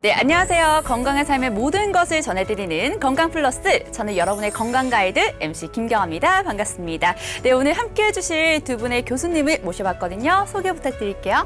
네, 안녕하세요. 건강한 삶의 모든 것을 전해드리는 건강 플러스. 저는 여러분의 건강 가이드 MC 김경아입니다. 반갑습니다. 네, 오늘 함께 해주실 두 분의 교수님을 모셔봤거든요. 소개 부탁드릴게요.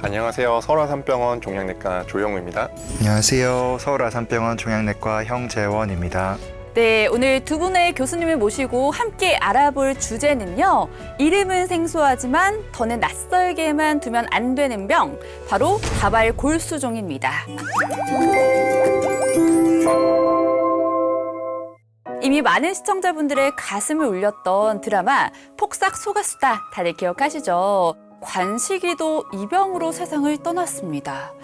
안녕하세요. 설화산병원 종양내과 조영우입니다. 안녕하세요. 서울 아산병원 종양내과 형재원입니다. 네, 오늘 두 분의 교수님을 모시고 함께 알아볼 주제는요. 이름은 생소하지만 더는 낯설게만 두면 안 되는 병. 바로 다발 골수종입니다. 이미 많은 시청자분들의 가슴을 울렸던 드라마 폭삭 속았수다 다들 기억하시죠? 관식이도 이 병으로 세상을 떠났습니다.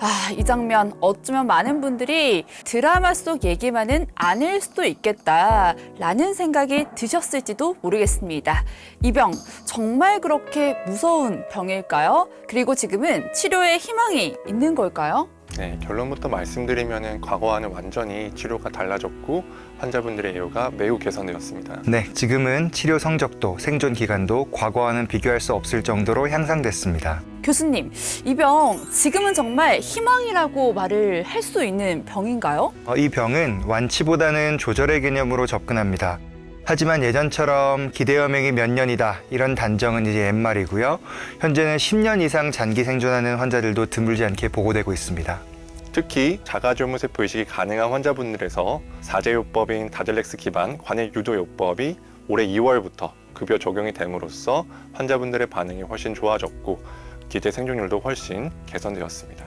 아, 이 장면 어쩌면 많은 분들이 드라마 속 얘기만은 아닐 수도 있겠다라는 생각이 드셨을지도 모르겠습니다. 이병 정말 그렇게 무서운 병일까요? 그리고 지금은 치료에 희망이 있는 걸까요? 네, 결론부터 말씀드리면 과거와는 완전히 치료가 달라졌고 환자분들의 예후가 매우 개선되었습니다. 네, 지금은 치료 성적도 생존 기간도 과거와는 비교할 수 없을 정도로 향상됐습니다. 교수님, 이 병 지금은 정말 희망이라고 말을 할 수 있는 병인가요? 어, 이 병은 완치보다는 조절의 개념으로 접근합니다. 하지만 예전처럼 기대여명이 몇 년이다 이런 단정은 이제 옛말이고요. 현재는 10년 이상 장기 생존하는 환자들도 드물지 않게 보고되고 있습니다. 특히 자가조무세포 이식이 가능한 환자분들에서 사제요법인 다들렉스 기반 관해 유도요법이 올해 2월부터 급여 적용이 됨으로써 환자분들의 반응이 훨씬 좋아졌고 기대 생존율도 훨씬 개선되었습니다.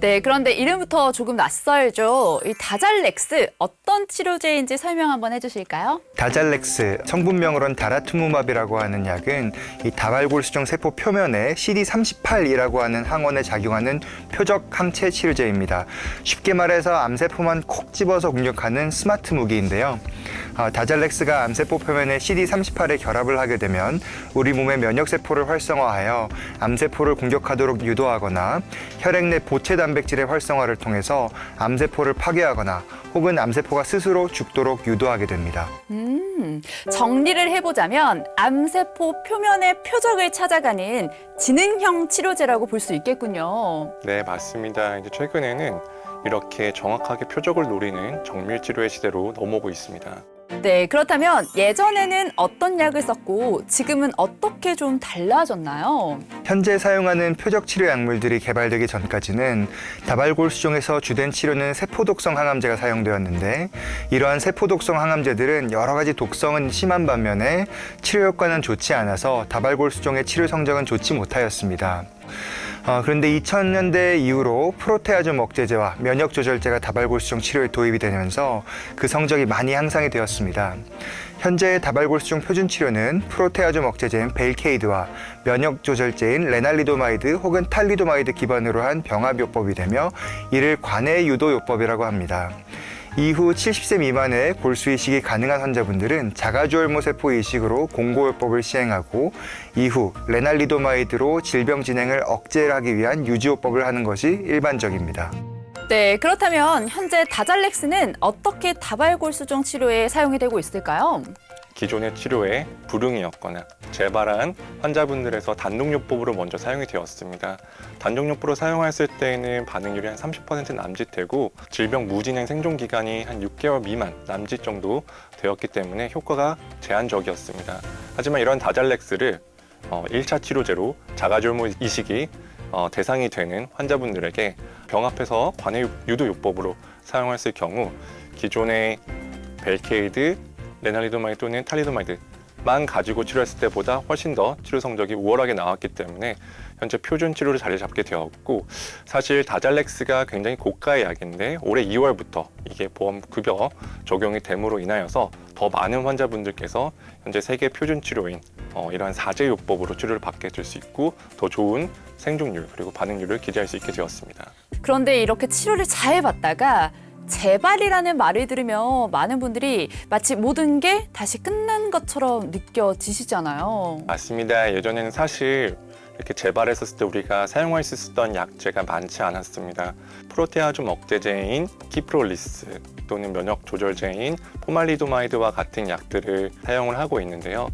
네, 그런데 이름부터 조금 낯설죠. 이 다잘렉스 어떤 치료제인지 설명 한번 해주실까요? 다잘렉스 성분명으로는 다라투무맙이라고 하는 약은 이 다발골수종 세포 표면에 CD38이라고 하는 항원에 작용하는 표적 항체 치료제입니다. 쉽게 말해서 암세포만 콕 집어서 공격하는 스마트 무기인데요. 아, 다잘렉스가 암세포 표면에 CD38에 결합을 하게 되면 우리 몸의 면역 세포를 활성화하여 암세포를 공격하도록 유도하거나 혈액 내 보체 단백질의 활성화를 통해서 암세포를 파괴하거나 혹은 암세포가 스스로 죽도록 유도하게 됩니다. 음, 정리를 해보자면 암세포 표면의 표적을 찾아가는 지능형 치료제라고 볼 수 있겠군요. 네, 맞습니다. 이제 최근에는 이렇게 정확하게 표적을 노리는 정밀 치료의 시대로 넘어오고 있습니다. 네, 그렇다면 예전에는 어떤 약을 썼고 지금은 어떻게 좀 달라졌나요? 현재 사용하는 표적 치료 약물들이 개발되기 전까지는 다발골수종에서 주된 치료는 세포독성 항암제가 사용되었는데 이러한 세포독성 항암제들은 여러 가지 독성은 심한 반면에 치료 효과는 좋지 않아서 다발골수종의 치료 성적은 좋지 못하였습니다. 어, 그런데 2000년대 이후로 프로테아즘 억제제와 면역 조절제가 다발골수종 치료에 도입이 되면서 그 성적이 많이 향상이 되었습니다. 현재 다발골수종 표준 치료는 프로테아즘 억제제인 벨케이드와 면역 조절제인 레날리도마이드 혹은 탈리도마이드 기반으로 한 병합요법이 되며 이를 관해 유도요법이라고 합니다. 이후 70세 미만의 골수 이식이 가능한 환자분들은 자가주얼모 세포 이식으로 공고요법을 시행하고 이후 레날리도마이드로 질병 진행을 억제하기 위한 유지요법을 하는 것이 일반적입니다. 네, 그렇다면 현재 다잘렉스는 어떻게 다발골수종 치료에 사용이 되고 있을까요? 기존의 치료에 불응이었거나 재발한 환자분들에서 단독요법으로 먼저 사용이 되었습니다. 단독요법으로 사용했을 때에는 반응률이 한 30% 남짓되고 질병 무진행 생존 기간이 한 6개월 미만 남짓 정도 되었기 때문에 효과가 제한적이었습니다. 하지만 이런 다잘렉스를 어, 1차 치료제로 자가졸모 이식이 어, 대상이 되는 환자분들에게 병 앞에서 관해 유도요법으로 사용했을 경우 기존의 벨케이드, 레날리도마이드 또는 탈리도마이드만 가지고 치료했을 때보다 훨씬 더 치료 성적이 우월하게 나왔기 때문에 현재 표준 치료로 자리 잡게 되었고 사실 다잘렉스가 굉장히 고가의 약인데 올해 2월부터 이게 보험 급여 적용이 됨으로 인하여서 더 많은 환자분들께서 현재 세계 표준 치료인 어, 이러한 사제요법으로 치료를 받게 될 수 있고 더 좋은 생존율 그리고 반응률을 기대할 수 있게 되었습니다. 그런데 이렇게 치료를 잘 받다가 재발이라는 말을 들으면 많은 분들이 마치 모든 게 다시 끝난 것처럼 느껴지시잖아요. 맞습니다. 예전에는 사실 이렇게 재발했었을 때 우리가 사용할 수 있었던 약제가 많지 않았습니다. 프로테아좀 억제제인 키프롤리스 또는 면역 조절제인 포말리도마이드와 같은 약들을 사용을 하고 있는데요.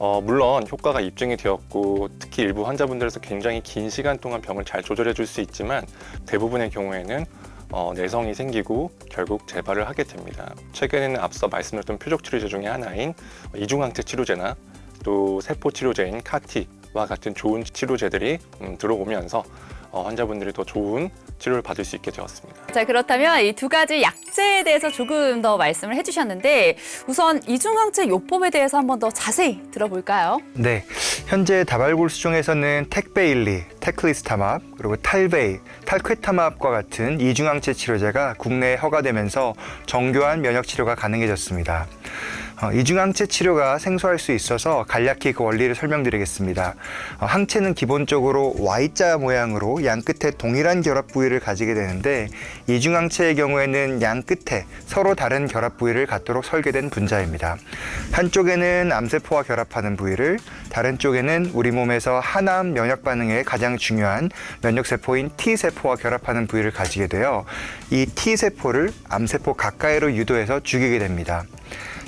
어, 물론 효과가 입증이 되었고 특히 일부 환자분들에서 굉장히 긴 시간 동안 병을 잘 조절해 줄 수 있지만 대부분의 경우에는 어, 내성이 생기고 결국 재발을 하게 됩니다. 최근에는 앞서 말씀드렸던 표적 치료제 중에 하나인 이중항체 치료제나 또 세포 치료제인 카티와 같은 좋은 치료제들이 음, 들어오면서 어, 환자분들이 더 좋은 치료를 받을 수 있게 되었습니다. 자, 그렇다면 이 두 가지 약제에 대해서 조금 더 말씀을 해주셨는데 우선 이중항체 요법에 대해서 한번 더 자세히 들어볼까요? 네, 현재 다발골수 중에서는 택베일리, 테클리스타맙, 그리고 탈베이, 탈쾌타맙과 같은 이중항체 치료제가 국내에 허가되면서 정교한 면역 치료가 가능해졌습니다. 어, 이중항체 치료가 생소할 수 있어서 간략히 그 원리를 설명드리겠습니다. 어, 항체는 기본적으로 Y자 모양으로 양 끝에 동일한 결합 부위를 가지게 되는데 이중항체의 경우에는 양 끝에 서로 다른 결합 부위를 갖도록 설계된 분자입니다. 한쪽에는 암세포와 결합하는 부위를 다른 쪽에는 우리 몸에서 항암 면역 반응에 가장 중요한 면역 세포인 T 세포와 결합하는 부위를 가지게 되어 이 T 세포를 암세포 가까이로 유도해서 죽이게 됩니다.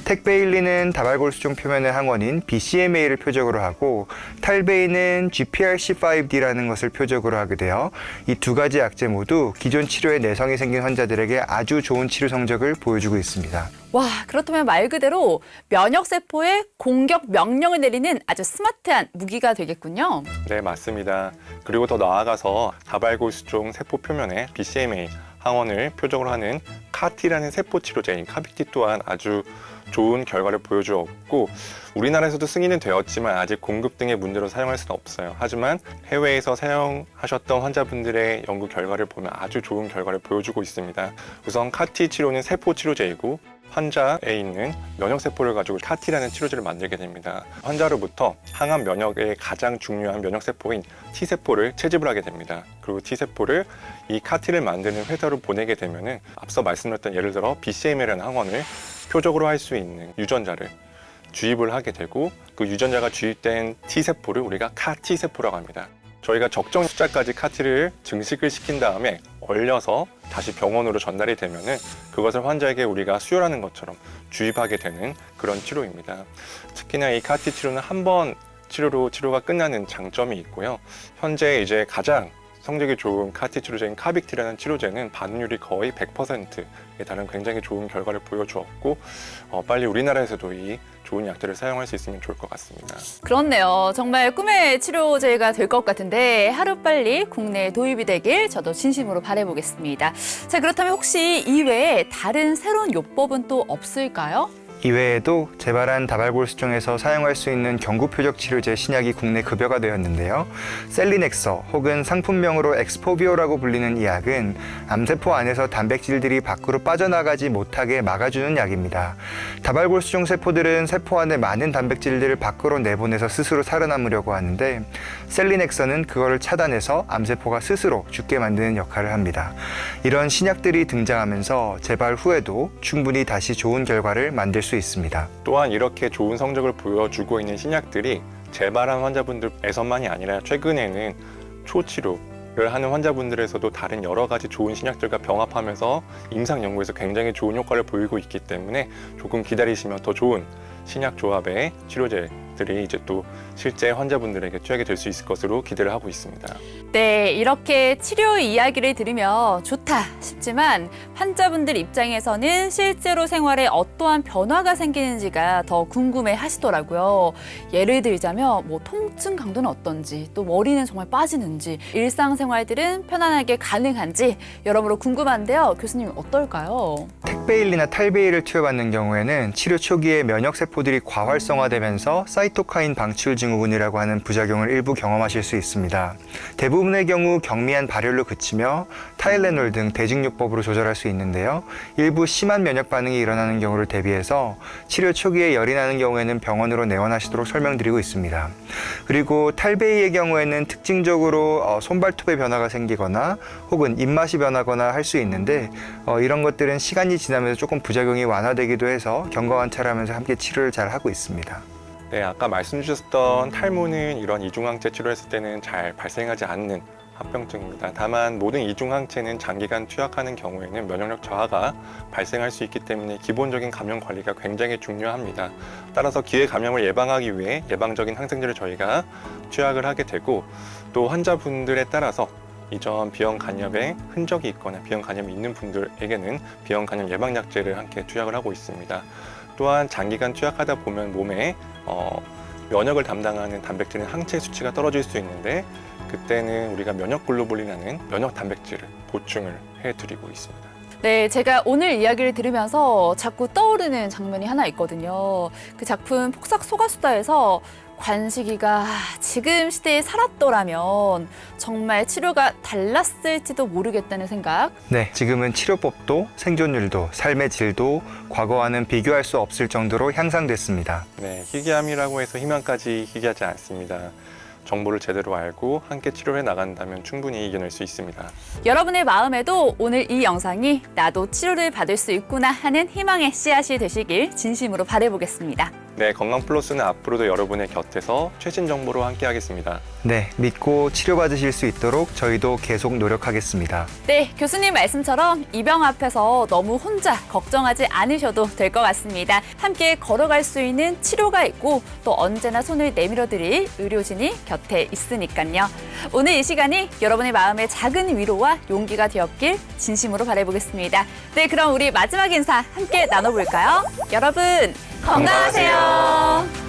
택베일리는 다발골수종 표면의 항원인 BCMA를 표적으로 하고 탈베이는 GPRC5D라는 것을 표적으로 하게 되어 이 두 가지 약제 모두 기존 치료에 내성이 생긴 환자들에게 아주 좋은 치료 성적을 보여주고 있습니다. 와, 그렇다면 말 그대로 면역세포에 공격 명령을 내리는 아주 스마트한 무기가 되겠군요. 네, 맞습니다. 그리고 더 나아가서 다발골수종 세포 표면에 BCMA 항원을 표적으로 하는 카티라는 세포 치료제인 카비티 또한 아주 좋은 결과를 보여주었고 우리나라에서도 승인은 되었지만 아직 공급 등의 문제로 사용할 수는 없어요. 하지만 해외에서 사용하셨던 환자분들의 연구 결과를 보면 아주 좋은 결과를 보여주고 있습니다. 우선 카티 치료는 세포 치료제이고 환자에 있는 면역세포를 가지고 카티라는 치료제를 만들게 됩니다. 환자로부터 항암 면역의 가장 중요한 면역세포인 T세포를 채집을 하게 됩니다. 그리고 T세포를 이 카티를 만드는 회사로 보내게 되면은 앞서 말씀드렸던 예를 들어 BCMA라는 항원을 표적으로 할 수 있는 유전자를 주입을 하게 되고 그 유전자가 주입된 T세포를 우리가 카티세포라고 합니다. 저희가 적정 숫자까지 카티를 증식을 시킨 다음에 얼려서 다시 병원으로 전달이 되면은 그것을 환자에게 우리가 수혈하는 것처럼 주입하게 되는 그런 치료입니다. 특히나 이 카티 치료는 한 번 치료로 치료가 끝나는 장점이 있고요. 현재 이제 가장 성적이 좋은 카티 치료제인 카빅티라는 치료제는 반응률이 거의 100%에 달한 굉장히 좋은 결과를 보여주었고 어, 빨리 우리나라에서도 이 좋은 약들을 사용할 수 있으면 좋을 것 같습니다. 그렇네요. 정말 꿈의 치료제가 될 것 같은데 하루빨리 국내에 도입이 되길 저도 진심으로 바라보겠습니다. 자, 그렇다면 혹시 이외에 다른 새로운 요법은 또 없을까요? 이외에도 재발한 다발골수종에서 사용할 수 있는 경구 표적 치료제 신약이 국내 급여가 되었는데요. 셀리넥서 혹은 상품명으로 엑스포비오라고 불리는 이 약은 암세포 안에서 단백질들이 밖으로 빠져나가지 못하게 막아주는 약입니다. 다발골수종 세포들은 세포 안에 많은 단백질들을 밖으로 내보내서 스스로 살아남으려고 하는데 셀리넥서는 그거를 차단해서 암세포가 스스로 죽게 만드는 역할을 합니다. 이런 신약들이 등장하면서 재발 후에도 충분히 다시 좋은 결과를 만들 수 있습니다. 또한 이렇게 좋은 성적을 보여주고 있는 신약들이 재발한 환자분들에서만이 아니라 최근에는 초치료 를 하는 환자분들에서도 다른 여러 가지 좋은 신약들과 병합하면서 임상 연구에서 굉장히 좋은 효과를 보이고 있기 때문에 조금 기다리시면 더 좋은 신약 조합의 치료제들이 이제 또 실제 환자분들에게 투약이 될 수 있을 것으로 기대를 하고 있습니다. 네, 이렇게 치료 이야기를 들으며 좋다 싶지만 환자분들 입장에서는 실제로 생활에 어떠한 변화가 생기는지가 더 궁금해 하시더라고요. 예를 들자면 뭐 통증 강도는 어떤지, 또 머리는 정말 빠지는지, 일상생활들은 편안하게 가능한지 여러모로 궁금한데요. 교수님 어떨까요? 택베일리나 탈베일을 투여받는 경우에는 치료 초기에 면역 세포 들이 과활성화되면서 사이토카인 방출 증후군이라고 하는 부작용을 일부 경험하실 수 있습니다. 대부분의 경우 경미한 발열로 그치며 타일레놀 등 대증요법으로 조절할 수 있는데요. 일부 심한 면역 반응이 일어나는 경우를 대비해서 치료 초기에 열이 나는 경우에는 병원으로 내원하시도록 설명드리고 있습니다. 그리고 탈베이의 경우에는 특징적으로 어, 손발톱의 변화가 생기거나 혹은 입맛이 변하거나 할 수 있는데 어, 이런 것들은 시간이 지나면서 조금 부작용이 완화되기도 해서 경과 관찰하면서 함께 치료 를 잘 하고 있습니다. 네, 아까 말씀 주셨던 탈모는 이런 이중항체 치료했을 때는 잘 발생하지 않는 합병증입니다. 다만 모든 이중 항체는 장기간 투약하는 경우에는 면역력 저하가 발생할 수 있기 때문에 기본적인 감염 관리가 굉장히 중요합니다. 따라서 기회 감염을 예방하기 위해 예방적인 항생제를 저희가 투약을 하게 되고 또 환자분들에 따라서 이전 비형 간염의 흔적이 있거나 비형 간염이 있는 분들에게는 비형 간염 예방 약제를 함께 투약을 하고 있습니다. 또한 장기간 투약하다 보면 몸에 어, 면역을 담당하는 단백질인 항체 수치가 떨어질 수 있는데 그때는 우리가 면역 글로불린이라는 면역 단백질을 보충을 해드리고 있습니다. 네, 제가 오늘 이야기를 들으면서 자꾸 떠오르는 장면이 하나 있거든요. 그 작품 폭삭 소가수다에서 관식이가 지금 시대에 살았더라면 정말 치료가 달랐을지도 모르겠다는 생각. 네, 지금은 치료법도 생존율도 삶의 질도 과거와는 비교할 수 없을 정도로 향상됐습니다. 네, 희귀암이라고 해서 희망까지 희귀하지 않습니다. 정보를 제대로 알고 함께 치료해 나간다면 충분히 이겨낼 수 있습니다. 여러분의 마음에도 오늘 이 영상이 나도 치료를 받을 수 있구나 하는 희망의 씨앗이 되시길 진심으로 바라보겠습니다. 네, 건강 플러스는 앞으로도 여러분의 곁에서 최신 정보로 함께 하겠습니다. 네, 믿고 치료받으실 수 있도록 저희도 계속 노력하겠습니다. 네, 교수님 말씀처럼 이병 앞에서 너무 혼자 걱정하지 않으셔도 될 것 같습니다. 함께 걸어갈 수 있는 치료가 있고 또 언제나 손을 내밀어 드릴 의료진이 곁에 있으니까요. 오늘 이 시간이 여러분의 마음에 작은 위로와 용기가 되었길 진심으로 바라보겠습니다. 네, 그럼 우리 마지막 인사 함께 나눠볼까요? 여러분, 건강하세요.